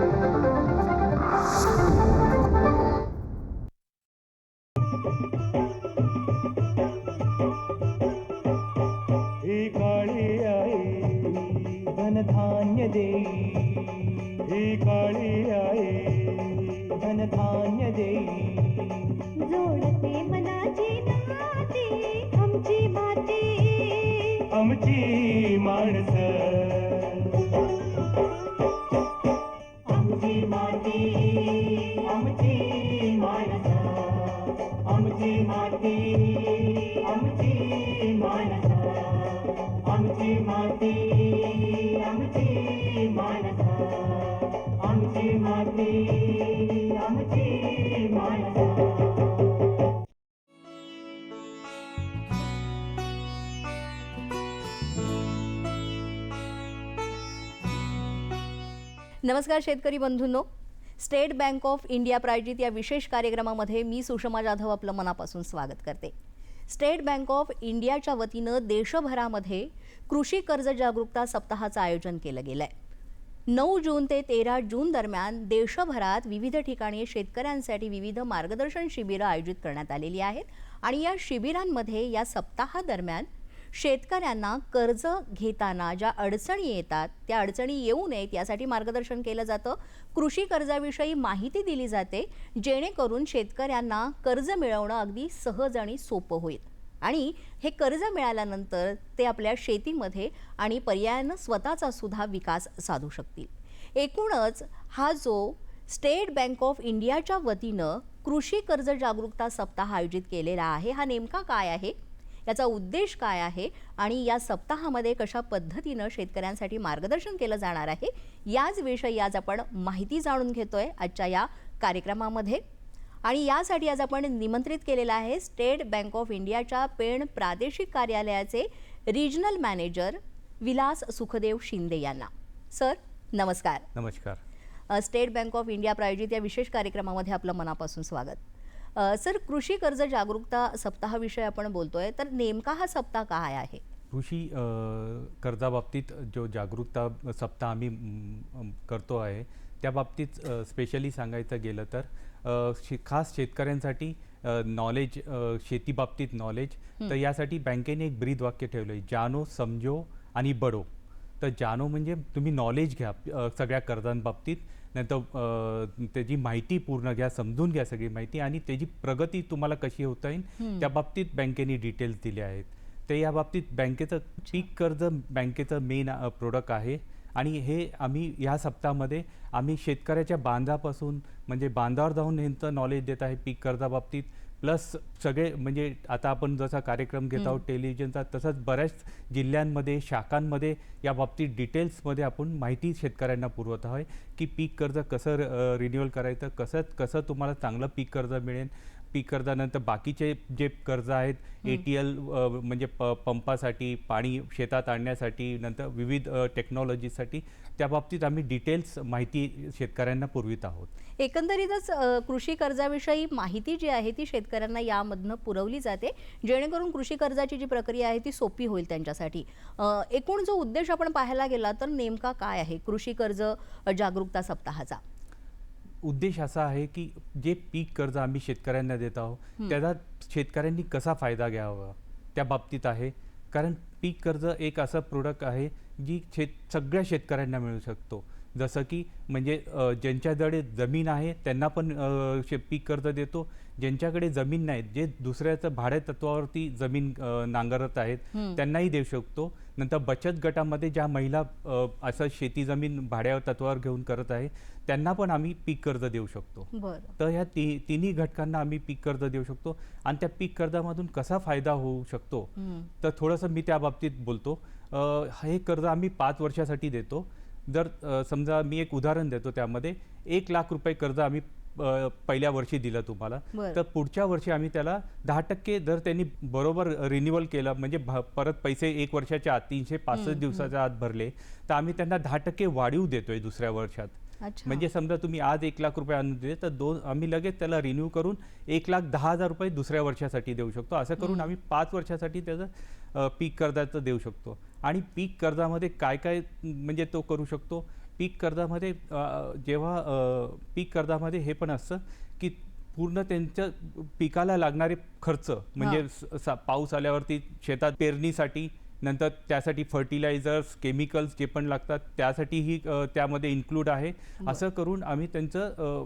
ही नमस्कार शेतकरी बंधूंनो. स्टेट बँक ऑफ इंडिया प्रायोजित या विशेष कार्यक्रमामध्ये मी सुषमा जाधव आपलं मनापासून स्वागत करते. स्टेट बँक ऑफ इंडियाच्या वतीनं देशभरामध्ये कृषी कर्ज जागरूकता सप्ताहाचं आयोजन केलं गेलं आहे नऊ जून ते तेरा जून दरम्यान देशभरात विविध ठिकाणी शेतकऱ्यांसाठी विविध मार्गदर्शन शिबिरं आयोजित करण्यात आलेली आहेत आणि या शिबिरांमध्ये या सप्ताहादरम्यान शेतकऱ्यांना कर्ज घेताना ज्या अडचणी येतात त्या अडचणी येऊ नयेत यासाठी मार्गदर्शन केलं जातं. कृषी कर्जाविषयी माहिती दिली जाते जेणेकरून शेतकऱ्यांना कर्ज मिळवणं अगदी सहज आणि सोपं होईल. आणि हे कर्ज मिळाल्यानंतर ते आपल्या शेतीमध्ये आणि पर्यायानं स्वतःचा सुद्धा विकास साधू शकतील. एकूणच हा जो स्टेट बँक ऑफ इंडियाच्या वतीनं कृषी कर्ज जागरूकता सप्ताह आयोजित केलेला आहे हा नेमका काय आहे? याचा उद्देश काय आहे आणि या सप्ताहामध्ये कशा पद्धतीनं शेतकऱ्यांसाठी मार्गदर्शन केलं जाणार आहे याच विषयी आज आपण माहिती जाणून घेतोय आजच्या या कार्यक्रमामध्ये. आणि यासाठी आज आपण निमंत्रित केलेलं आहे स्टेट बँक ऑफ इंडियाच्या पेण प्रादेशिक कार्यालयाचे रिजनल मॅनेजर विलास सुखदेव शिंदे यांना. सर नमस्कार. नमस्कार. स्टेट बँक ऑफ इंडिया प्रायोजित या विशेष कार्यक्रमामध्ये आपलं मनापासून स्वागत. सर कृषी कर्ज जागरूकता सप्ताहाविषयी आपण बोलतोय तर नेमका हा सप्ताह काय आहे? कृषी कर्जाबाबतीत जो जागरूकता सप्ताह आम्ही करतो आहे त्या बाबतीत स्पेशली सांगायचं गेलं तर शे खास शेतकऱ्यांसाठी नॉलेज शेतीबाबतीत नॉलेज तर यासाठी बँकेने एक ब्रीद वाक्य ठेवलं आहे जानो समजो आणि बडो तर जानो म्हणजे तुम्ही नॉलेज घ्या सगळ्या कर्जांबाबतीत. नंतर अ, त्याची माहिती पूर्ण घ्या समजून घ्या सगळी माहिती आणि त्याची प्रगती तुम्हाला कशी होता येईल त्या बाबतीत बँकेने डिटेल्स दिले आहेत. तर या बाबतीत बँकेचं पीक कर्ज बँकेचं मेन प्रोडक्ट आहे. आणि हे आम्ही ह्या सप्ताहामध्ये आम्ही शेतकऱ्याच्या बांधापासून म्हणजे बांधावर जाऊन ह्यांचं नॉलेज देत आहे पीक कर्जाबाबतीत. प्लस सगळे म्हणजे आता आपण जसा कार्यक्रम घेत आहोत टेलिव्हिजनचा तसंच बऱ्याच जिल्ह्यांमध्ये शाखांमध्ये या बाबतीत डिटेल्समध्ये आपण माहिती शेतकऱ्यांना पुरवत आहे की पीक कर्ज कसं रिन्युअल करायचं कसं कसं तुम्हाला चांगलं पीक कर्ज मिळेल पीक कर्जानंतर बाकीचे जे कर्ज आहेत ए टी एल म्हणजे प पंपासाठी पाणी शेतात आणण्यासाठी नंतर विविध टेक्नॉलॉजीसाठी त्या बाबतीत आम्ही डिटेल्स माहिती शेतकऱ्यांना पुरवित आहोत. एकंदरीतच कृषी कर्जाविषयी माहिती जी आहे ती शेतकऱ्यांना यामधनं पुरवली जाते. जेणेकरून कृषी कर्जाची जी प्रक्रिया आहे ती सोपी होईल त्यांच्यासाठी. एकूण जो उद्देश आपण पाहायला गेला तर नेमका काय आहे? कृषी कर्ज जागरूकता सप्ताहाचा. उद्देश असा आहे की जे पीक कर्ज आम्ही शेतकऱ्यांना देत आहोत त्याचा शेतकऱ्यांनी कसा फायदा घ्यावा? त्या बाबतीत आहे. कारण पीक कर्ज एक असं प्रोडक्ट आहे जी शेत सगळ्या शेतकऱ्यांना मिळू शकतो. जसं की म्हणजे ज्यांच्याकडे जमीन आहे त्यांना पण शे पीक कर्ज देतो. ज्यांच्याकडे जमीन नाही जे दुसऱ्याचं भाड्या तत्वावरती जमीन नांगरत आहेत त्यांनाही देऊ शकतो. नंतर बचत गटामध्ये ज्या महिला असं शेती जमीन भाड्या तत्वावर घेऊन करत आहे त्यांना पण आम्ही पीक कर्ज देऊ शकतो. तर ह्या ती तिन्ही घटकांना आम्ही पीक कर्ज देऊ शकतो. आणि त्या पीक कर्जामधून कसा फायदा होऊ शकतो. तर थोडंसं मी त्या बाबतीत बोलतो. हे कर्ज आम्ही पाच वर्षासाठी देतो. जर समजा मी एक उदाहरण देतो त्यामध्ये एक लाख रुपये कर्ज आम्ही पहिल्या वर्षी दिलं तुम्हाला. तर पुढच्या वर्षी आम्ही त्याला दहा टक्के जर त्यांनी बरोबर रिन्युअल केलं म्हणजे परत पैसे एक वर्षाच्या आत तीनशे पासष्ट दिवसाच्या आत भरले तर आम्ही त्यांना दहा टक्के वाढीव देतोय दुसऱ्या वर्षात. म्हणजे समजा तुम्ही आज एक लाख रुपये आणून दिले तर दोन आम्ही लगेच त्याला रिन्यू करून एक लाख दहा हजार रुपये दुसऱ्या वर्षासाठी देऊ शकतो. असं करून आम्ही पाच वर्षासाठी त्याचं पीक कर्जाचं देऊ शकतो. आणि पीक कर्जामध्ये काय काय म्हणजे तो करू शकतो? पीक कर्जामध्ये जेव्हा पीक कर्जामध्ये हे पण असतं की पूर्ण त्यांच्या पिकाला लागणारे खर्च म्हणजे स- सा- पाऊस आल्यावरती शेतात पेरणीसाठी नंतर त्यासाठी फर्टिलायझर्स केमिकल्स जे पण लागतात त्यासाठीही त्यामध्ये इन्क्लूड आहे. असं करून आम्ही त्यांचं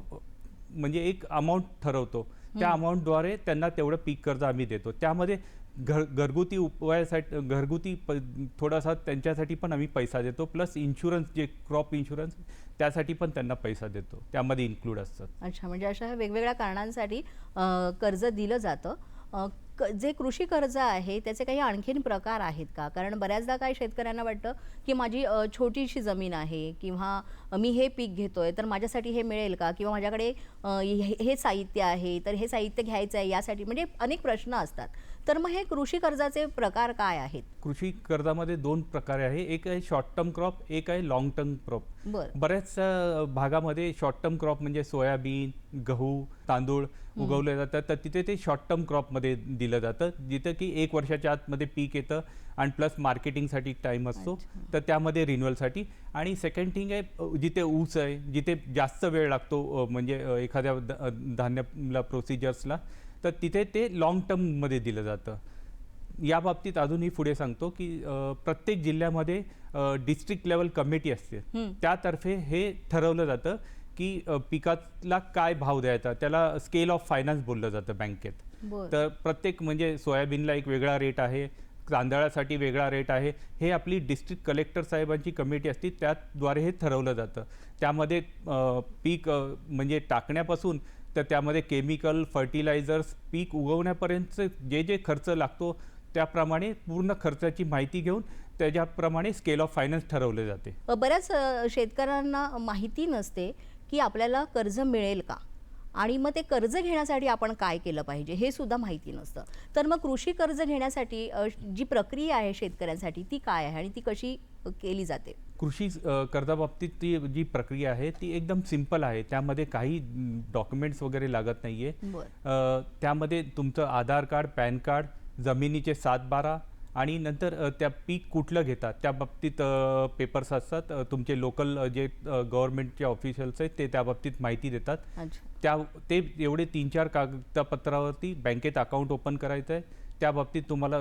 म्हणजे एक अमाऊंट ठरवतो. त्या अमाऊंटद्वारे त्यांना तेवढं पीक कर्ज आम्ही देतो. त्यामध्ये घर घरगुती उपायासाठी घरगुती प थोडासा त्यांच्यासाठी पण आम्ही पैसा देतो. प्लस इन्शुरन्स जे क्रॉप इन्शुरन्स त्यासाठी पण त्यांना पैसा देतो. त्यामध्ये इन्क्लूड असतात अच्छा म्हणजे अशा वेगवेगळ्या कारणांसाठी कर्ज दिलं जातं. क- जे कृषी कर्ज आहे त्याचे काही आणखीन प्रकार आहेत का? कारण बऱ्याचदा काय शेतकऱ्यांना वाटतं की माझी छोटीशी जमीन आहे किंवा मी हे पीक घेतोय तर माझ्यासाठी हे मिळेल का? किंवा माझ्याकडे हे हे साहित्य आहे तर हे साहित्य घ्यायचं आहे यासाठी म्हणजे अनेक प्रश्न असतात. तर मग हे कृषी कर्जाचे प्रकार काय आहेत? कृषी कर्जामध्ये दोन प्रकारे आहे. एक आहे शॉर्ट टर्म क्रॉप एक आहे लॉंग टर्म क्रॉप बऱ्याच भागामध्ये शॉर्ट टर्म क्रॉप म्हणजे सोयाबीन गहू तांदूळ उगवले जातात. तर तिथे ते शॉर्ट टर्म क्रॉपमध्ये दिलं जातं. जिथं की एक वर्षाच्या आतमध्ये पीक येतं आणि प्लस मार्केटिंगसाठी टाईम असतो. तर त्यामध्ये रिन्युअलसाठी आणि सेकंड थिंग आहे जिथे ऊस आहे जिथे जास्त वेळ लागतो म्हणजे एखाद्या धान्याला प्रोसिजर्सला तर तिथे ते लॉंग टर्ममध्ये दिलं जातं. या बाबतीत अजूनही पुढे सांगतो की प्रत्येक जिल्ह्यामध्ये डिस्ट्रिक्ट लेवल कमिटी असते. त्यातर्फे हे ठरवलं जातं की पिकाला काय भाव द्यायचा त्याला स्केल ऑफ फायनान्स बोललं जातं बँकेत. तर प्रत्येक म्हणजे सोयाबीनला एक वेगळा रेट आहे तांदळासाठी वेगळा रेट आहे हे आपली डिस्ट्रिक्ट कलेक्टर साहेबांची कमिटी असते त्याद्वारे हे ठरवलं जातं. त्यामध्ये पीक म्हणजे टाकण्यापासून तर त्यामध्ये केमिकल फर्टिलायझर्स पीक उगवण्यापर्यंतचे जे जे खर्च लागतो त्याप्रमाणे पूर्ण खर्चाची माहिती घेऊन त्याच्याप्रमाणे स्केल ऑफ फायनान्स ठरवले जाते. बऱ्याच शेतकऱ्यांना माहिती नसते की आपल्याला कर्ज मिळेल का? आणि मग ते कर्ज घेण्यासाठी आपण काय केलं पाहिजे हे सुद्धा माहिती नसतं. तर मग कृषी कर्ज घेण्यासाठी जी प्रक्रिया आहे शेतकऱ्यांसाठी ती काय आहे आणि ती कशी केली जाते? कृषी कर्जाबाबतीत ती जी प्रक्रिया आहे ती एकदम सिंपल आहे. त्यामध्ये काही डॉक्युमेंट्स वगैरे लागत नाही आहे त्यामध्ये तुमचं आधार कार्ड पॅन कार्ड जमिनीचे सात बारा आणि नंतर त्या पीक कुठलं घेतात त्या बाबतीत पेपर्स असतात. तुमचे लोकल जे गव्हर्नमेंटचे ऑफिशियल्स आहेत ते त्या बाबतीत माहिती देतात. त्या ते एवढे तीन चार कागदपत्रावरती बँकेत अकाउंट ओपन करायचं आहे त्या बाबतीत तुम्हाला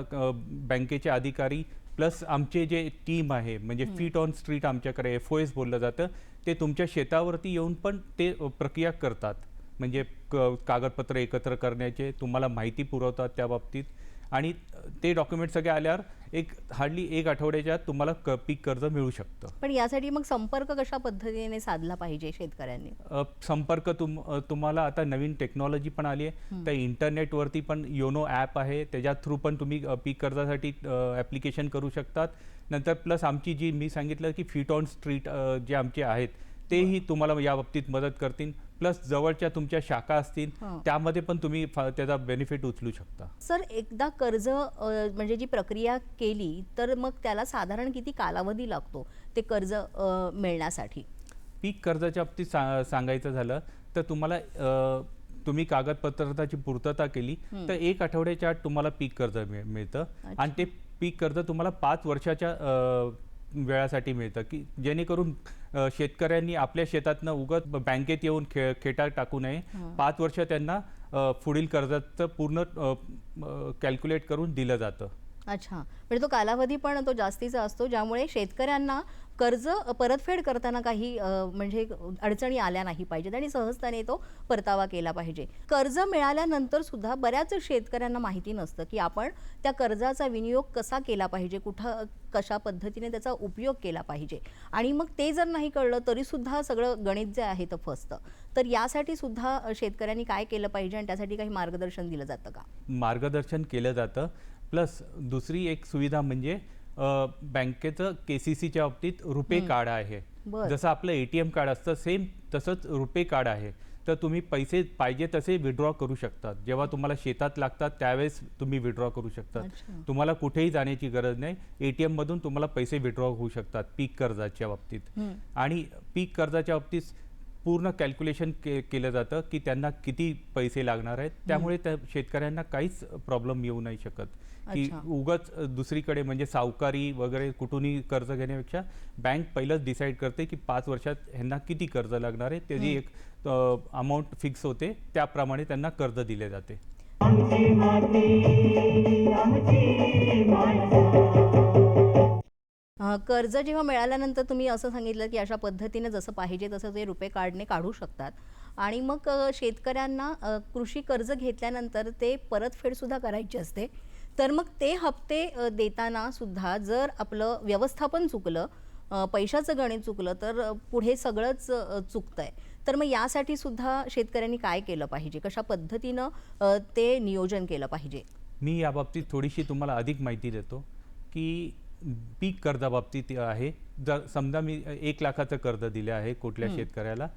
बँकेचे अधिकारी प्लस आमचे जे टीम आहे म्हणजे फीट ऑन स्ट्रीट आमच्याकडे एफ ओ एस बोललं जातं ते तुमच्या शेतावरती येऊन पण ते प्रक्रिया करतात. म्हणजे क कागदपत्र एकत्र करण्याचे तुम्हाला माहिती पुरवतात त्या बाबतीत. आणि ते डॉक्युमेंट सगळे आल्यावर एक हार्डली एक आठवड्याच्या तुम्हाला क पीक कर्ज मिळू शकतं. पण यासाठी मग संपर्क कशा पद्धतीने साधला पाहिजे शेतकऱ्यांनी? अ, संपर्क तुम अ, तुम्हाला आता नवीन टेक्नॉलॉजी पण आली आहे. तर इंटरनेटवरती पण योनो ॲप आहे. त्याच्या थ्रू पण तुम्ही अ, पीक कर्जासाठी ॲप्लिकेशन करू शकतात. नंतर प्लस आमची जी मी सांगितलं की फीट ऑन स्ट्रीट जे आमचे आहेत तेही तुम्हाला या बाबतीत मदत करतील. प्लस जवळच्या तुमच्या शाखा असतील हं. त्यामध्ये पण तुम्ही त्याचा बेनिफिट उचलू शकता. सर एकदा कर्ज म्हणजे जी प्रक्रिया केली तर मग त्याला साधारण किती कालावधी लागतो ते कर्ज मिळण्यासाठी? पीक कर्जाच्या बाबतीत सा सांगायचं झालं तर तुम्हाला तुम्ही कागदपत्राची पूर्तता केली तर एक आठवड्याच्या आत तुम्हाला पीक कर्ज मिळ मिळतं. आणि ते पीक कर्ज तुम्हाला पाच वर्षाच्या वेळासाठी मिळतं की जेणेकरून शेतकऱ्यांनी आपल्या शेतातनं उगत बँकेत येऊन खे खेटा टाकू नये. पाच वर्ष त्यांना पुढील कर्जाचं पूर्ण कॅल्क्युलेट करून दिलं जातं. अच्छा. म्हणजे तो कालावधी पण तो जास्तीचा असतो ज्यामुळे शेतकऱ्यांना कर्ज परतफेड करताना काही म्हणजे अडचणी आल्या नाही पाहिजेत आणि सहजतेने तो परतावा केला पाहिजे. कर्ज मिळाल्यानंतर सुद्धा बऱ्याच शेतकऱ्यांना माहिती नसतं की आपण त्या कर्जाचा विनियोग कसा केला पाहिजे कुठं कशा पद्धतीने त्याचा उपयोग केला पाहिजे. आणि मग ते जर नाही कळलं तरी सुद्धा सगळं गणित जे आहे तर फसतं. तर यासाठी सुद्धा शेतकऱ्यांनी काय केलं पाहिजे आणि त्यासाठी काही मार्गदर्शन दिलं जातं का? मार्गदर्शन केलं जातं. प्लस दुसरी एक सुविधा म्हणजे बँकेचं के सी सीच्या बाबतीत रुपे कार्ड आहे. जसं आपलं ए टी एम कार्ड असतं सेम तसंच रुपे कार्ड आहे. तर तुम्ही पैसे पाहिजे तसे विड्रॉ करू शकतात. जेव्हा तुम्हाला शेतात लागतात त्यावेळेस तुम्ही विड्रॉ करू शकतात. तुम्हाला कुठेही जाण्याची गरज नाही. ए टी एममधून तुम्हाला पैसे विड्रॉ होऊ शकतात पीक कर्जाच्या बाबतीत. आणि पीक कर्जाच्या बाबतीत पूर्ण कॅल्क्युलेशन के केलं जातं की त्यांना किती पैसे लागणार आहेत. त्यामुळे त्या शेतकऱ्यांना काहीच प्रॉब्लेम येऊ नाही शकत. की. उगाच दुसरीकडे म्हणजे सावकारी वगैरे कुठूनही कर्ज घेण्यापेक्षा बँक पहिलंच डिसाईड करते की पाच वर्षात ह्यांना किती कर्ज लागणार आहे. त्याची एक अमाऊंट फिक्स होते. त्याप्रमाणे त्यांना कर्ज दिले जाते. कर्ज जेव्हा मिळाल्यानंतर तुम्ही असं सांगितलं की अशा पद्धतीने जसं पाहिजे तसं ते रुपये कार्डने काढू शकतात. आणि मग शेतकऱ्यांना कृषी कर्ज घेतल्यानंतर ते परतफेडसुद्धा करायची असते. तर मग ते हप्ते देताना सुद्धा जर आपलं व्यवस्थापन चुकलं पैशाचं गणित चुकलं तर पुढे सगळंच चुकतं आहे तर मग यासाठी सुद्धा शेतकऱ्यांनी काय केलं पाहिजे? कशा पद्धतीनं ते नियोजन केलं पाहिजे? मी याबाबतीत थोडीशी तुम्हाला अधिक माहिती देतो की पीक कर्जाबाबतीत आहे. जर समजा मी एक लाखाचं कर्ज दिलं आहे कुठल्या शेतकऱ्याला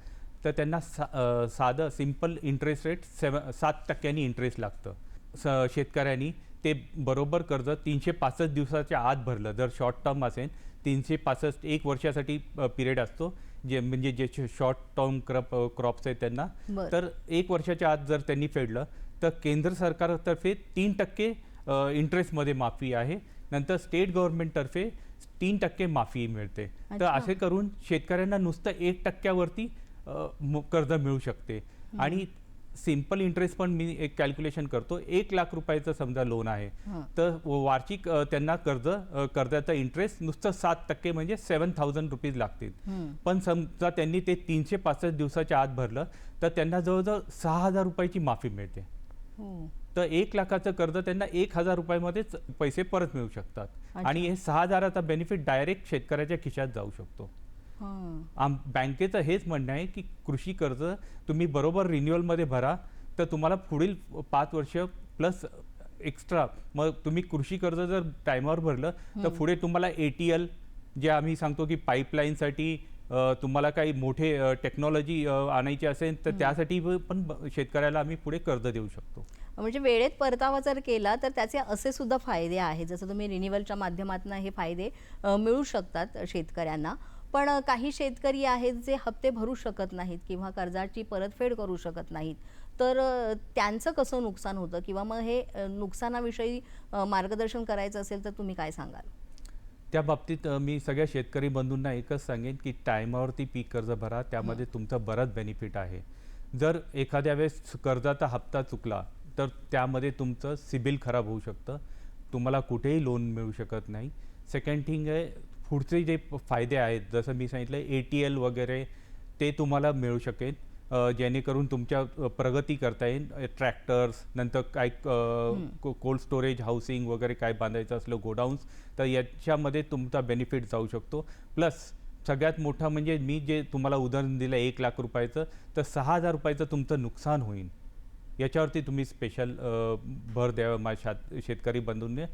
तर त्यांना सा साधं सिंपल इंटरेस्ट रेट सेवन सात टक्क्यांनी इंटरेस्ट लागतं. स शेतकऱ्यांनी ते बरोबर कर्ज तीनशे पासष्ट दिवसाच्या आत भरलं. जर शॉर्ट टर्म असेल तीनशे पासष्ट एक वर्षासाठी पिरियड असतो. जे म्हणजे जे शॉर्ट टर्म क्रॉप क्रॉप्स आहेत त्यांना. तर एक वर्षाच्या आत जर त्यांनी फेडलं तर केंद्र सरकारतर्फे तीन टक्के इंटरेस्टमध्ये माफी आहे. नंतर स्टेट गव्हर्नमेंटतर्फे तीन टक्के माफी मिळते तर. असे करून शेतकऱ्यांना नुसतं एक टक्क्यावरती कर्ज मिळू शकते आणि सिंपल इंटरेस्ट पण मी एक कॅल्क्युलेशन करतो एक लाख रुपयाचं समजा लोन आहे. तर वार्षिक त्यांना कर्ज कर्जाचा इंटरेस्ट नुसतं सात टक्के म्हणजे सेवन थाउजंड रुपीज लागतील. पण समजा त्यांनी ते तीनशे पासष्ट दिवसाच्या आत भरलं तर त्यांना जवळजवळ सहा हजार रुपयाची माफी मिळते हो. तर एक लाखाचं कर्ज त्यांना एक हजार रुपयामध्येच पैसे परत मिळू शकतात. आणि हे सहा हजाराचा बेनिफिट डायरेक्ट शेतकऱ्याच्या खिशात जाऊ शकतो. आम बँकेचं हेच म्हणणं आहे की कृषी कर्ज तुम्ही बरोबर रिन्युअलमध्ये भरा तर तुम्हाला पुढील पाच वर्ष प्लस एक्स्ट्रा मग तुम्ही कृषी कर्ज जर टायमावर भरलं तर पुढे तुम्हाला ए टी एल जे आम्ही सांगतो की पाईपलाईनसाठी तुम्हाला काही मोठे टेक्नॉलॉजी आणायची असेल तर त्यासाठी पण शेतकऱ्याला आम्ही पुढे कर्ज देऊ शकतो. म्हणजे वेळेत परतावा जर केला तर त्याचे असे सुद्धा फायदे आहेत. जसं तुम्ही रिन्युअलच्या माध्यमातून हे फायदे मिळू शकतात शेतकऱ्यांना. पण काही शेतकरी आहेत जे हप्ते भरू शकत नाहीत किंवा कर्जाची परतफेड करू शकत नाहीत. तर त्यांचं कसं नुकसान होतं किंवा मग हे नुकसानाविषयी मार्गदर्शन करायचं असेल तर तुम्ही काय सांगाल? त्या बाबतीत मी सगळ्या शेतकरी बंधूंना एकच सांगेन की टायमावरती पीक कर्ज भरा. त्यामध्ये तुमचं बरंच बेनिफिट आहे. जर एखाद्या वेळेस कर्जाचा हप्ता चुकला तर त्यामध्ये तुमचं सिबिल खराब होऊ शकतं. तुम्हाला कुठेही लोन मिळू शकत नाही. सेकंड थिंग आहे पुढचे जे फायदे आहेत जसं मी सांगितलं ए टी एल वगैरे ते तुम्हाला मिळू शकेल. जेणेकरून तुमच्या प्रगती करता येईल. ट्रॅक्टर्स नंतर काय कोल्ड स्टोरेज हाऊसिंग वगैरे काय बांधायचं असलं गोडाऊन्स तर याच्यामध्ये तुमचा बेनिफिट जाऊ शकतो. प्लस सगळ्यात मोठा म्हणजे मी जे तुम्हाला उदाहरण दिलं एक लाख रुपयाचं तर सहा हजार रुपयाचं तुमचं नुकसान होईल. याच्यावरती तुम्ही स्पेशल भर द्यावा माझ्या शात- शेतकरी बंधूंनी.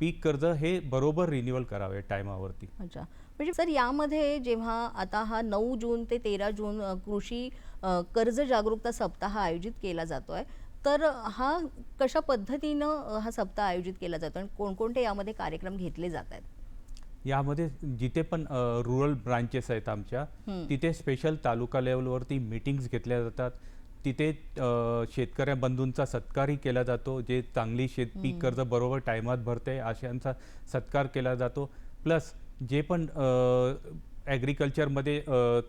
पीक कर्ज हे बरोबर रिन्युअल करावे टायमावरती. अच्छा. म्हणजे सर यामध्ये जेव्हा आता हा नऊ जून ते तेरा जून कृषी कर्ज जागरूकता सप्ताह आयोजित केला जातोय तर हा कशा पद्धतीनं हा सप्ताह आयोजित केला जातो आणि कोणकोणते यामध्ये कार्यक्रम घेतले जात आहेत? यामध्ये जिथे पण रुरल ब्रांचेस आहेत आमच्या. तिथे स्पेशल तालुका लेवलवरती मीटिंग्स घेतल्या जातात. तिथे शेतकऱ्या बंधूंचा सत्कारही केला जातो जे चांगली शेत पीक कर्ज बरोबर टायमात भरते अशांचा सत्कार केला जातो. प्लस जे पण ॲग्रिकल्चरमध्ये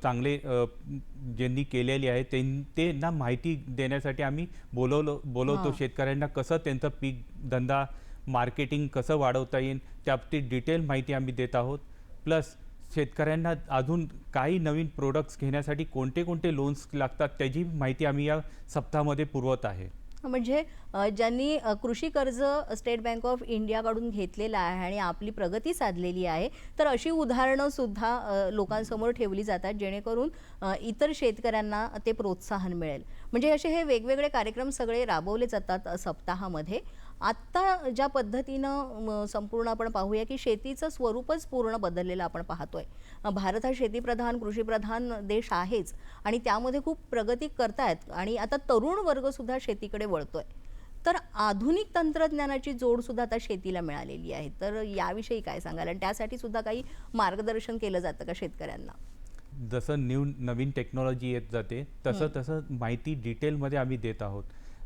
चांगले ज्यांनी केलेली आहे त्यां- त्यांना माहिती देण्यासाठी आम्ही बोलवलं बोलवतो. शेतकऱ्यांना कसं त्यांचं पीक धंदा मार्केटिंग कसं वाढवता येईल त्या डिटेल माहिती आम्ही देत आहोत. प्लस शेतकऱ्यांना अजून काही नवीन प्रोडक्ट्स घेण्यासाठी कोणते कोणते लोन्स लागतात त्याची माहिती आम्ही या सप्ताहामध्ये पुरवत आहे. म्हणजे ज्यांनी कृषी कर्ज स्टेट बँक ऑफ इंडियाकडून घेतलेलं आहे आणि आपली प्रगती साधलेली आहे तर अशी उदाहरणं सुद्धा लोकांसमोर ठेवली जातात जेणेकरून इतर शेतकऱ्यांना ते प्रोत्साहन मिळेल. म्हणजे असे हे वेगवेगळे कार्यक्रम सगळे राबवले जातात सप्ताहामध्ये. आत्ता ज्या पद्धतीनं संपूर्ण आपण पाहूया की शेतीचं स्वरूपच पूर्ण बदललेलं आपण पाहतोय. भारत हा शेतीप्रधान कृषीप्रधान देश आहेच आणि त्यामध्ये खूप प्रगती करतायत आणि आता तरुण वर्ग सुद्धा शेतीकडे वळतोय. तर आधुनिक तंत्रज्ञानाची जोड सुद्धा आता शेतीला मिळालेली आहे. तर याविषयी काय सांगाल? आणि त्यासाठी सुद्धा काही मार्गदर्शन केलं जातं का शेतकऱ्यांना? जसं न्यू नवीन टेक्नॉलॉजी येत जाते तसं तसं माहिती डिटेलमध्ये आम्ही देत आहोत.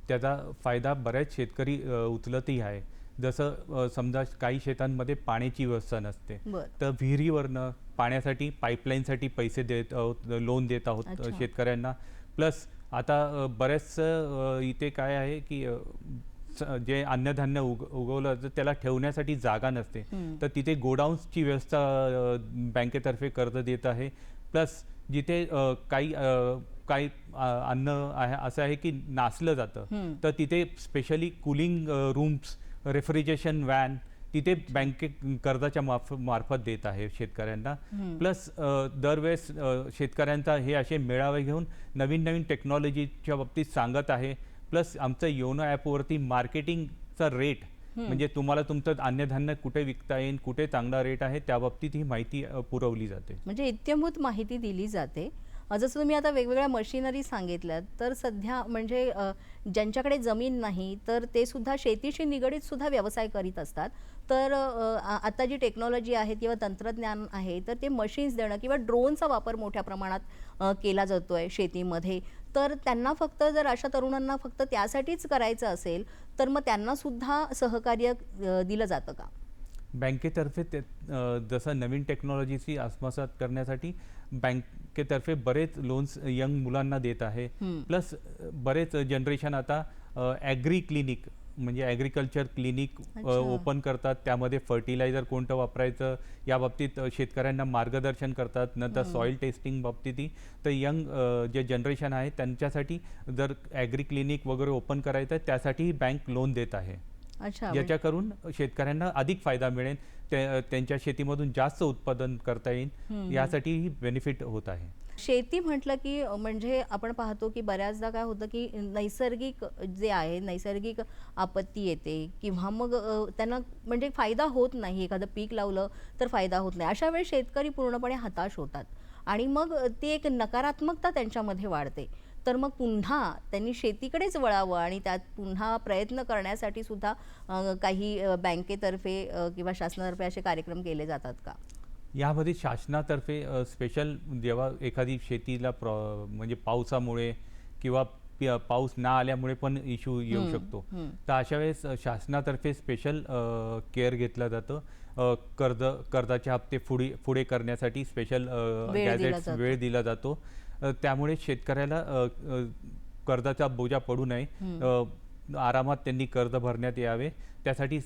त्याचा फायदा बऱ्याच शेतकरी उचलतही आहे. जसं समजा काही शेतांमध्ये पाण्याची व्यवस्था नसते. तर विहिरीवरनं पाण्यासाठी पाईपलाईनसाठी पैसे देत आहोत लोन देत आहोत. शेतकऱ्यांना. प्लस आता अ, इथे काय आहे की जे अन्नधान्य उग उगवलं तर त्याला ठेवण्यासाठी जागा नसते. तर तिथे गोडाऊन्सची व्यवस्था बँकेतर्फे कर्ज देत आहे. प्लस जिथे काही काही अन्न आहे असं आहे की नासलं जातं. तर तिथे specially cooling rooms refrigeration van तिथे बँके कर्जाच्या मार्फ मार्फत देत आहे शेतकऱ्यांना. प्लस दरवेळेस शेतकऱ्यांचा हे असे मेळावे घेऊन नवीन नवीन टेक्नॉलॉजीच्या बाबतीत सांगत आहे. प्लस आमचं योनो ॲपवरती मार्केटिंगचा रेट म्हणजे तुम्हाला तुमचं अन्नधान्य कुठे विकता येईल कुठे चांगला रेट आहे त्या बाबतीत ही माहिती पुरवली जाते. म्हणजे इत्यंभूत माहिती दिली जाते. जसं तुम्ही आता वेगवेगळ्या मशिनरी सांगितल्यात तर सध्या म्हणजे ज्यांच्याकडे जमीन नाही तर ते सुद्धा शेतीशी निगडीत सुद्धा व्यवसाय करीत असतात. तर आ- आता जी टेक्नॉलॉजी आहे किंवा तंत्रज्ञान आहे तर ते मशीन्स देणं किंवा ड्रोनचा वापर मोठ्या प्रमाणात केला जातो आहे शेतीमध्ये. तर त्यांना फक्त जर अशा तरुणांना फक्त त्यासाठीच करायचं असेल तर मग त्यांनासुद्धा सहकार्य दिलं जातं का? बँकेतर्फे ते जसं नवीन टेक्नॉलॉजीची आत्मसात करण्यासाठी बँकेतर्फे बरेच लोन्स यंग मुलांना देत आहे. प्लस बरेच जनरेशन आता ॲग्री क्लिनिक म्हणजे ॲग्रिकल्चर क्लिनिक. ओपन करतात. त्यामध्ये फर्टिलायझर कोणतं वापरायचं या बाबतीत शेतकऱ्यांना मार्गदर्शन करतात. नंतर सॉईल टेस्टिंग बाबतीतही तर यंग जे जनरेशन आहे त्यांच्यासाठी जर ॲग्री क्लिनिक वगैरे ओपन करायचं आहे त्यासाठीही बँक लोन देत आहे. याच्या करून शेतकऱ्यांना अधिक फायदा मिळेल त्या- त्यांच्या शेतीमधून जास्त उत्पादन करता येईल यासाठीही बेनिफिट होत आहे. शेती म्हटलं की म्हणजे आपण पाहतो की बऱ्याचदा काय होतं की नैसर्गिक जे आहे नैसर्गिक आपत्ती येते किंवा मग त्यांना म्हणजे फायदा होत नाही. एखादं पीक लावलं तर फायदा होत नाही. अशा वेळी शेतकरी पूर्णपणे हताश होतात आणि मग ती एक नकारात्मकता त्यांच्यामध्ये वाढते. तर मग पुन्हा त्यांनी शेतीकडेच वळावं आणि त्यात पुन्हा प्रयत्न करण्यासाठी सुद्धा काही बँकेतर्फे किंवा शासनातर्फे असे कार्यक्रम केले जातात का यामध्ये शासनातर्फे स्पेशल जेव्हा एखादी शेतीला प्रॉ म्हणजे पावसामुळे किंवा पाऊस ना आल्यामुळे पण इश्यू येऊ शकतो. तर अशा वेळेस शासनातर्फे स्पेशल केअर घेतलं जातं कर्ज कर्जाचे हप्ते पुढे पुढे करण्यासाठी स्पेशल वेळ दिला गॅजेट्स जातो. वेळ दिला जातो त्यामुळे शेतकऱ्याला कर्जाचा बोजा पडू नये. आरामात त्यांनी कर्ज भरण्यात यावे. त्यासाठी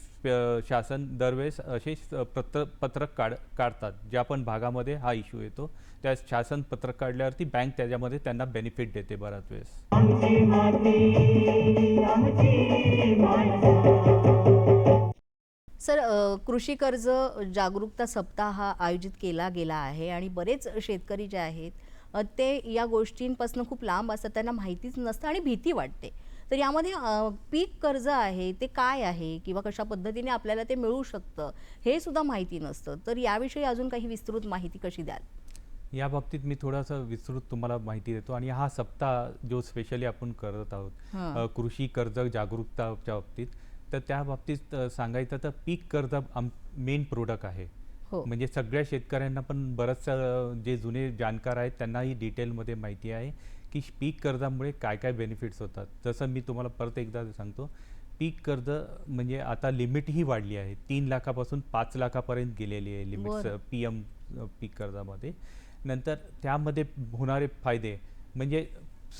शासन दरवेळेस असे पत्र पत्रक काढ काढतात. ज्या पण भागामध्ये हा इश्यू येतो त्या शासन पत्रक काढल्यावरती बँक त्याच्यामध्ये त्यांना बेनिफिट देते बराच वेळेस. सर कृषी कर्ज जागरूकता सप्ताह हा आयोजित केला गेला आहे आणि बरेच शेतकरी जे आहेत ते या गोष्टींपासून खूप लांब असतात त्यांना माहितीच नसतं आणि भीती वाटते. तर यामध्ये पीक कर्ज आहे ते काय आहे किंवा कशा पद्धतीने आपल्याला ते मिळू शकतं हे सुद्धा माहिती नसतं. तर याविषयी अजून काही विस्तृत माहिती कशी द्याल? या बाबतीत मी थोडासा विस्तृत तुम्हाला माहिती देतो आणि हा सप्ताह जो स्पेशली आपण करत आहोत कृषी कर्ज जागरूकताच्या बाबतीत तर त्या बाबतीत सांगायचं तर पीक कर्ज मेन प्रोडक्ट आहे. हो. म्हणजे सगळ्या शेतकऱ्यांना पण बरंचसं जे जुने जाणकार आहेत त्यांनाही डिटेलमध्ये माहिती आहे की पीक कर्जामुळे काय काय बेनिफिट्स होतात. जसं मी तुम्हाला परत एकदा सांगतो पीक कर्ज म्हणजे आता लिमिटही वाढली आहे. तीन लाखापासून पाच लाखापर्यंत गेलेली आहे लिमिट. पी एम पीक कर्जामध्ये. नंतर त्यामध्ये होणारे फायदे म्हणजे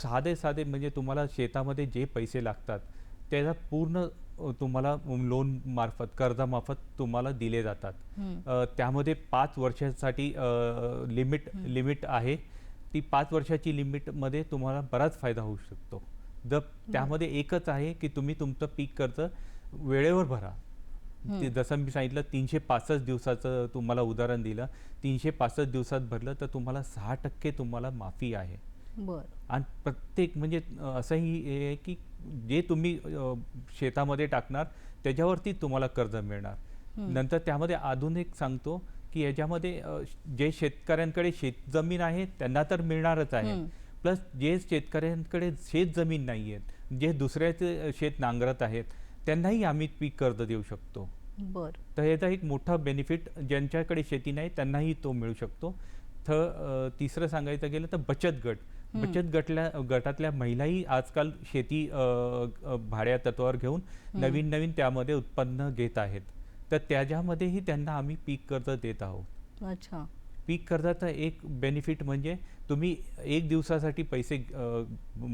साधे साधे म्हणजे तुम्हाला शेतामध्ये जे पैसे लागतात त्याचा पूर्ण तुम्हाला लोन मार्फत कर्जामार्फत तुम्हाला दिले जातात. त्यामध्ये पाच वर्षासाठी लिमिट लिमिट आहे. ती पाच वर्षाची लिमिटमध्ये तुम्हाला बराच फायदा होऊ शकतो. जर त्यामध्ये एकच आहे की तुम्ही तुमचं पीक कर्ज वेळेवर भरा. ते जसं मी सांगितलं तीनशे पासष्ट दिवसाचं तुम्हाला उदाहरण दिलं. तीनशे पासष्ट दिवसात भरलं तर तुम्हाला सहा टक्के तुम्हाला माफी आहे. बरं. आणि प्रत्येक म्हणजे असंही हे आहे की जे तुम्ही शेतामध्ये टाकणार त्याच्यावरती तुम्हाला कर्ज मिळणार. नंतर त्यामध्ये अजून एक सांगतो की याच्यामध्ये जे शेतकऱ्यांकडे शेतजमीन आहे त्यांना तर मिळणारच आहे. प्लस जे शेतकऱ्यांकडे शेतजमीन नाही आहेत जे दुसऱ्याचे शेत नांगरत आहेत त्यांनाही आम्ही पीक कर्ज देऊ शकतो. बरं. तर याचा एक मोठा बेनिफिट ज्यांच्याकडे शेती नाही त्यांनाही तो मिळू शकतो. अ, तिसरं सांगायचं गेलं तर बचत गट. बचत गटल्या गटातल्या महिलाही आजकाल शेती भाड्या तत्वावर घेऊन नवीन नवीन त्यामध्ये उत्पन्न घेत आहेत. तर त्याच्यामध्येही त्यांना आम्ही पीक कर्ज देत आहोत. अच्छा. पीक कर्जाचा एक बेनिफिट म्हणजे तुम्ही एक दिवसासाठी पैसे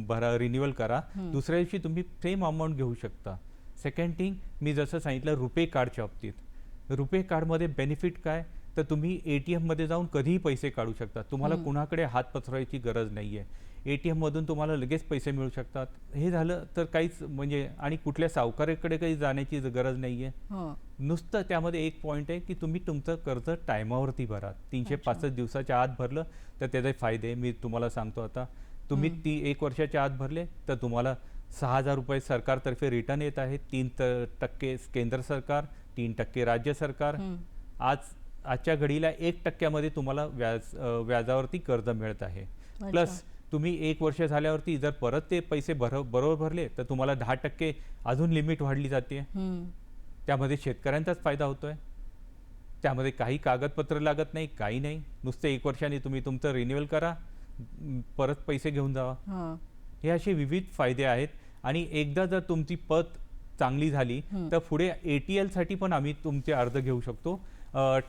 भरा रिन्युअल करा. दुसऱ्या दिवशी तुम्ही सेम अमाऊंट घेऊ शकता. सेकंड थिंग मी जसं सांगितलं रुपे कार्डच्या बाबतीत. रुपे कार्डमध्ये बेनिफिट काय? तर तुम्ही ए टी एममध्ये जाऊन कधीही पैसे काढू शकता. तुम्हाला कुणाकडे हात पसरवायची गरज नाही आहे ए टी एममधून तुम्हाला लगेच पैसे मिळू शकतात. हे झालं तर काहीच म्हणजे आणि कुठल्या सावकाराकडे काही जाण्याची गरज नाही आहे हं. नुसतं त्यामध्ये एक पॉईंट आहे की तुम्ही तुमचं कर्ज टायमावरती भरा. तीनशे पासष्ट दिवसाच्या आत भरलं तर त्याचे फायदे मी तुम्हाला सांगतो आता. तुम्ही ती एक वर्षाच्या आत भरले तर तुम्हाला सहा हजार रुपये सरकारतर्फे रिटर्न येत आहेत. तीन टक्के केंद्र सरकार तीन टक्के राज्य सरकार. आज आजच्या घडीला एक टक्क्यामध्ये तुम्हाला व्याज व्याजावरती कर्ज मिळत आहे. प्लस तुम्ही एक वर्ष झाल्यावरती जर परत ते पैसे भर बरोबर भरले तर तुम्हाला दहा टक्के अजून लिमिट वाढली जाते. हं. त्यामध्ये शेतकऱ्यांचाच फायदा होतोय. त्यामध्ये काही कागदपत्र लागत नाही काही नाही. नुसतं एक वर्षाने तुम्ही तुमचं रिन्युअल करा परत पैसे घेऊन जावा. हं. असे विविध फायदे आहेत. आणि एकदा जर तुमची पत चांगली झाली तर पुढे ए टी एलसाठी पण आम्ही तुमचे अर्ज घेऊ शकतो.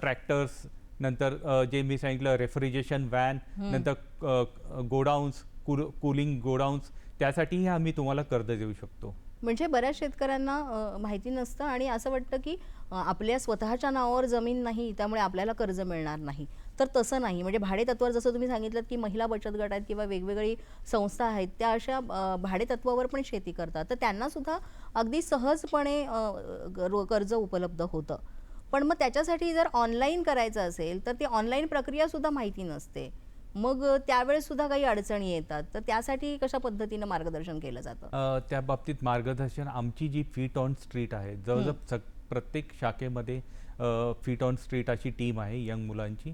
ट्रॅक्टर्स नंतर जे मी सांगितलं रेफ्रिजरेशन व्हॅन नंतर गोडाऊन्स कूलिंग गोडाऊन्स त्यासाठीही आम्ही तुम्हाला कर्ज देऊ शकतो. म्हणजे बऱ्याच शेतकऱ्यांना माहिती नसतं आणि असं वाटतं की आपल्या स्वतःच्या नावावर जमीन नाही त्यामुळे आपल्याला कर्ज मिळणार नाही. तर तसं नाही. म्हणजे भाडेतत्वावर जसं तुम्ही सांगितलं की महिला बचत गट आहेत किंवा वेगवेगळी संस्था आहेत त्या अशा भाडेतत्वावर पण शेती करतात. तर त्यांना सुद्धा अगदी सहजपणे कर्ज उपलब्ध होतं. पण मग त्याच्यासाठी जर ऑनलाईन करायचं असेल तर ती ऑनलाईन प्रक्रिया सुद्धा माहिती नसते. मग अ, त्यावेळेस सुद्धा काही अडचणी येतात. तर त्यासाठी कशा पद्धतीनं मार्गदर्शन केलं जातं? त्या बाबतीत मार्गदर्शन आमची जी फीट ऑन स्ट्रीट आहे जवळजवळ सग प्रत्येक शाखेमध्ये फीट ऑन स्ट्रीट अशी टीम आहे यंग मुलांची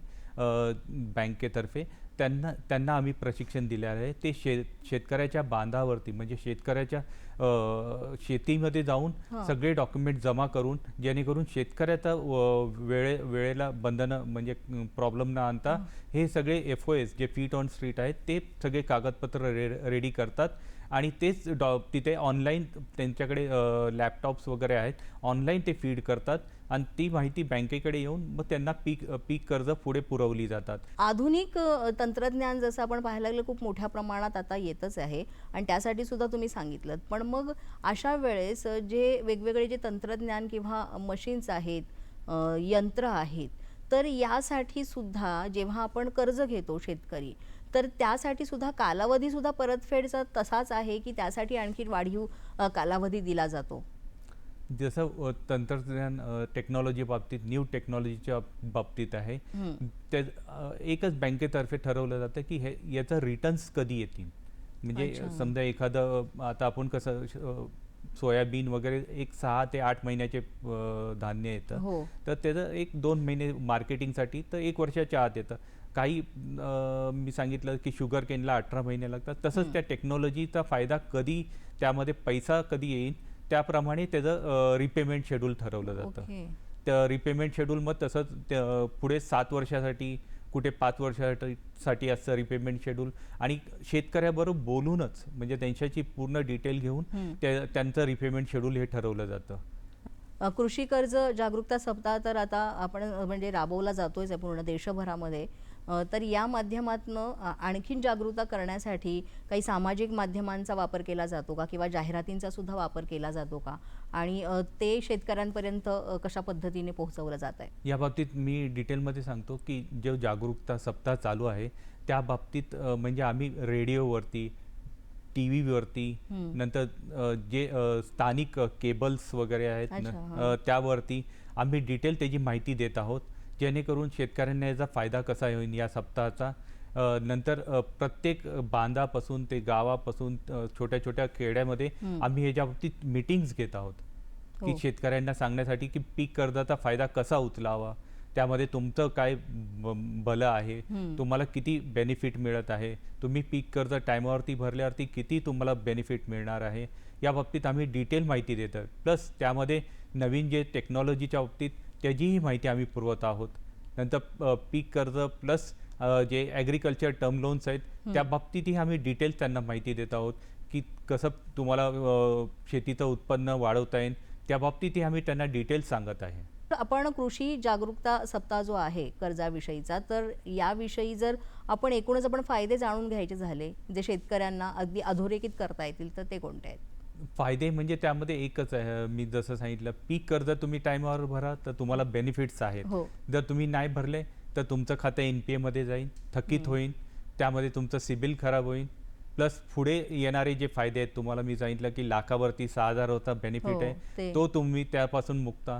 बँकेतर्फे त्यांना त्यांना आम्ही प्रशिक्षण दिले आहे. ते शे शेतकऱ्याच्या बांधावरती म्हणजे शेतकऱ्याच्या शेतीमध्ये जाऊन सगळे डॉक्युमेंट जमा करून जेणेकरून शेतकऱ्याचा वेळे वेळेला बंधनं म्हणजे प्रॉब्लेम न आणता हे सगळे एफ ओ एस जे फीट ऑन स्ट्रीट आहेत ते सगळे कागदपत्र रे रेडी करतात. आणि तेच डॉ तिथे ऑनलाईन त्यांच्याकडे लॅपटॉप्स वगैरे आहेत. ऑनलाईन ते फीड करतात आणि ती माहिती बँकेकडे येऊन मग त्यांना पीक पीक कर्ज पुढे पुरवली जातात. आधुनिक तंत्रज्ञान जसं आपण पाहायला लागलं खूप मोठ्या प्रमाणात आता येतच आहे आणि त्यासाठी सुद्धा तुम्ही सांगितलं. पण मग अशा वेळेस जे वेगवेगळे जे तंत्रज्ञान किंवा मशीन्स आहेत यंत्र आहेत तर यासाठी सुद्धा जेव्हा आपण कर्ज घेतो शेतकरी तर त्यासाठी सुद्धा कालावधी सुद्धा परतफेडचा तसाच आहे की त्यासाठी आणखी वाढीव कालावधी दिला जातो? जसं तंत्रज्ञान टेक्नॉलॉजी बाबतीत न्यू टेक्नॉलॉजीच्या बाबतीत आहे. ते अ, एकच बँकेतर्फे ठरवलं जातं की हे याचं रिटर्न्स कधी येतील? म्हणजे. समजा एखादं आता आपण कसं सोयाबीन वगैरे एक सहा ते आठ महिन्याचे धान्य येतं. हो. तर त्याचं एक दोन महिने मार्केटिंगसाठी तर एक वर्षाच्या आत येतं. काही मी सांगितलं की शुगर केनला अठरा महिने लागतात. तसंच त्या टेक्नॉलॉजीचा फायदा कधी त्यामध्ये पैसा कधी येईल त्याप्रमाणे त्याचं रिपेमेंट शेड्यूल ठरवलं जातं. त्या रिपेमेंट शेड्यूल मग तसंच पुढे सात वर्षासाठी कुठे पाच वर्षासाठी साठी असतं रिपेमेंट शेड्यूल आणि शेतकऱ्याबरोबर बोलूनच म्हणजे त्यांच्याची पूर्ण डिटेल घेऊन त्या त्यांचं रिपेमेंट शेड्यूल हे ठरवलं जातं. कृषी कर्ज जागरूकता सप्ताह तर आता आपण म्हणजे राबवला जातोय पूर्ण देशभरामध्ये. तर या माध्यमातून आणखीन जागरूकता करण्यासाठी काही सामाजिक माध्यमांचा वापर केला जातो का? किंवा जाहिरातींचा सुद्धा वापर केला जातो का? आणि ते शेतकऱ्यांपर्यंत कशा पद्धतीने पोहोचवलं जात आहे? या बाबतीत मी डिटेलमध्ये सांगतो की जो जागरूकता सप्ताह चालू आहे त्या बाबतीत म्हणजे आम्ही रेडिओवरती टी व्हीवरती नंतर जे स्थानिक केबल्स वगैरे आहेत त्यावरती आम्ही डिटेल त्याची माहिती देत आहोत. जेणेकरून शेतकऱ्यांना याचा फायदा कसा होईल या सप्ताहाचा? नंतर प्रत्येक बांधापासून ते गावापासून छोट्या छोट्या खेड्यामध्ये आम्ही याच्या बाबतीत मिटिंग्स घेत आहोत. की हो. शेतकऱ्यांना सांगण्यासाठी की पीक कर्जाचा फायदा कसा उचलावा? त्यामध्ये तुमचं काय भलं आहे? तुम्हाला किती बेनिफिट मिळत आहे? तुम्ही पीक कर्ज टायमावरती भरल्यावरती किती तुम्हाला बेनिफिट मिळणार आहे? या बाबतीत आम्ही डिटेल माहिती देतो प्लस त्यामध्ये नवीन जे टेक्नॉलॉजीच्या बाबतीत त्याचीही माहिती आम्ही पुरवत आहोत. नंतर पीक कर्ज प्लस जे ॲग्रिकल्चर टर्म लोन्स आहेत त्या बाबतीतही आम्ही डिटेल्स त्यांना माहिती देत आहोत की कसं तुम्हाला शेतीचं उत्पन्न वाढवता येईल त्या बाबतीतही आम्ही त्यांना डिटेल्स सांगत आहे. आपण कृषी जागरूकता सप्ताह जो आहे कर्जाविषयीचा तर याविषयी जर आपण एकूणच आपण फायदे जाणून घ्यायचे झाले जे शेतकऱ्यांना अगदी अधोरेखित करता येतील तर ते कोणते आहेत? फायदे म्हणजे त्यामध्ये एकच आहे. मी जसं सांगितलं पीक कर्ज तुम्ही टायमावर भरा तर तुम्हाला बेनिफिट्स आहेत. हो. जर तुम्ही नाही भरले तर तुमचं खातं एन पी एमध्ये जाईल थकीत होईल त्यामध्ये तुमचं सिबिल खराब होईल. प्लस पुढे येणारे जे फायदे आहेत तुम्हाला मी सांगितलं की लाखावरती सहा हजार होता बेनिफिट हो, आहे. ते. तो तुम्ही त्यापासून मुक्त.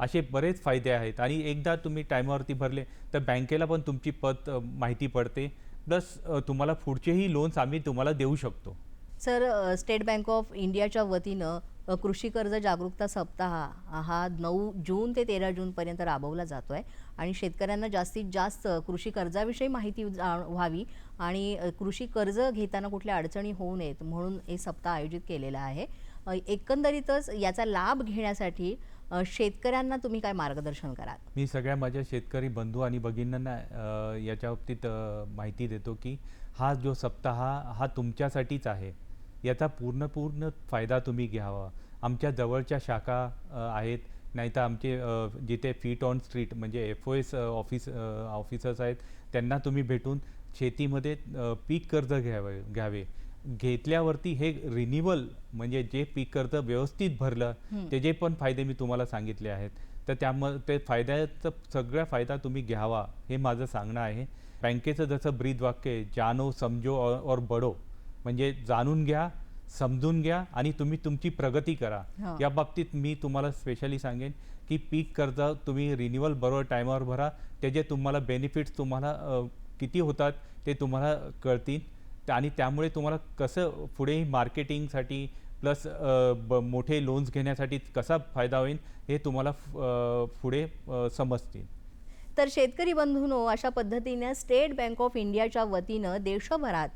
असे बरेच फायदे आहेत. आणि एकदा तुम्ही टायमावरती भरले तर बँकेला पण तुमची पत अ, माहिती पडते. प्लस तुम्हाला पुढचेही लोन्स आम्ही तुम्हाला देऊ शकतो. सर स्टेट बँक ऑफ इंडियाच्या वतीनं कृषी कर्ज जागरूकता सप्ताह हा नऊ जून ते तेरा जूनपर्यंत राबवला जातो आहे आणि शेतकऱ्यांना जास्तीत जास्त कृषी कर्जाविषयी माहिती व्हावी आणि कृषी कर्ज घेताना कुठल्या अडचणी होऊ नयेत म्हणून हे सप्ताह आयोजित केलेला आहे. एकंदरीतच याचा लाभ घेण्यासाठी शेतकऱ्यांना तुम्ही काय मार्गदर्शन कराल? मी सगळ्या माझ्या शेतकरी बंधू आणि भगिनींना याच्या बाबतीत माहिती देतो की हा जो सप्ताह हा तुमच्यासाठीच आहे. याचा पूर्ण पूर्ण फायदा तुम्ही घ्यावा. आमच्या जवळच्या शाखा आहेत. नाही तर आमचे जिथे फीट ऑन स्ट्रीट म्हणजे F O S office officers आहेत त्यांना तुम्ही भेटून शेतीमध्ये पीक कर्ज घ्यावे घ्यावे. घेतल्यावरती हे रिन्युअल म्हणजे जे पीक कर्ज व्यवस्थित भरलं त्याचे पण फायदे मी तुम्हाला सांगितले आहेत तर त्यामध्ये ते फायद्याचा सगळा फायदा तुम्ही घ्यावा हे माझं सांगणं आहे. बँकेचं जसं ब्रीद वाक्य आहे जानो समजो और बडो म्हणजे जाणून घ्या समजून घ्या आणि तुम्ही तुमची प्रगती करा. या बाबतीत मी तुम्हाला स्पेशली सांगेन की पीक कर्ज तुम्ही रिन्युअल बरोबर टायमावर भरा. त्याचे तुम्हाला बेनिफिट्स तुम्हाला किती होतात ते तुम्हाला कळतील. आणि त्यामुळे तुम्हाला कसं पुढे मार्केटिंगसाठी प्लस मोठे लोन्स घेण्यासाठी कसा फायदा होईल हे तुम्हाला पुढे समजतील. तर शेतकरी बंधूंनो अशा पद्धतीनं स्टेट बँक ऑफ इंडियाच्या वतीनं देशभरात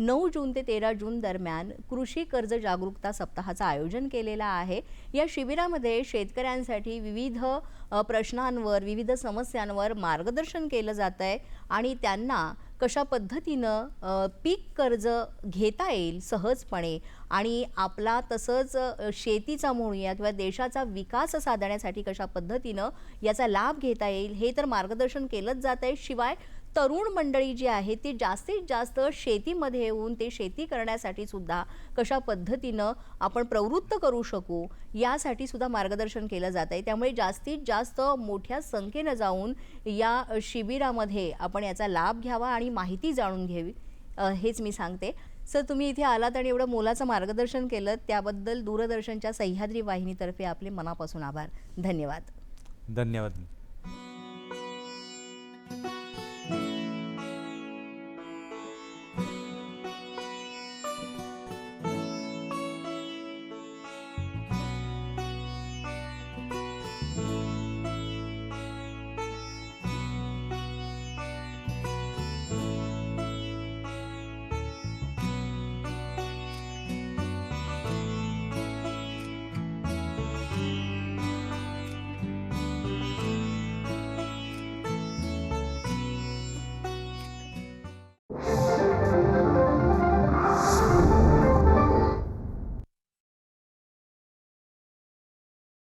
नऊ जून ते तेरा जून दरम्यान कृषी कर्ज जागरूकता सप्ताहाचं आयोजन केलेलं आहे. या शिबिरामध्ये शेतकऱ्यांसाठी विविध प्रश्नांवर विविध समस्यांवर मार्गदर्शन केलं जात आहे आणि त्यांना कशा पद्धतीनं पीक कर्ज घेता येईल सहजपणे आणि आपला तसंच शेतीचा म्हणूया किंवा देशाचा विकास साधण्यासाठी कशा पद्धतीनं याचा लाभ घेता येईल हे तर मार्गदर्शन केलंच जात आहे शिवाय तरुण मंडळी जी आहे ती जास्तीत जास्त शेतीमध्ये येऊन ते शेती करण्यासाठी सुद्धा कशा पद्धतीनं आपण प्रवृत्त करू शकू यासाठी सुद्धा मार्गदर्शन केलं जात आहे. त्यामुळे जास्तीत जास्त मोठ्या संख्येनं जाऊन या शिबिरामध्ये आपण याचा लाभ घ्यावा आणि माहिती जाणून घ्यावी हेच मी सांगते. सर तुम्ही इथे आलात आणि एवढं मोलाचं मार्गदर्शन केलं त्याबद्दल दूरदर्शनच्या सह्याद्री वाहिनीतर्फे आपले मनापासून आभार. धन्यवाद. धन्यवाद.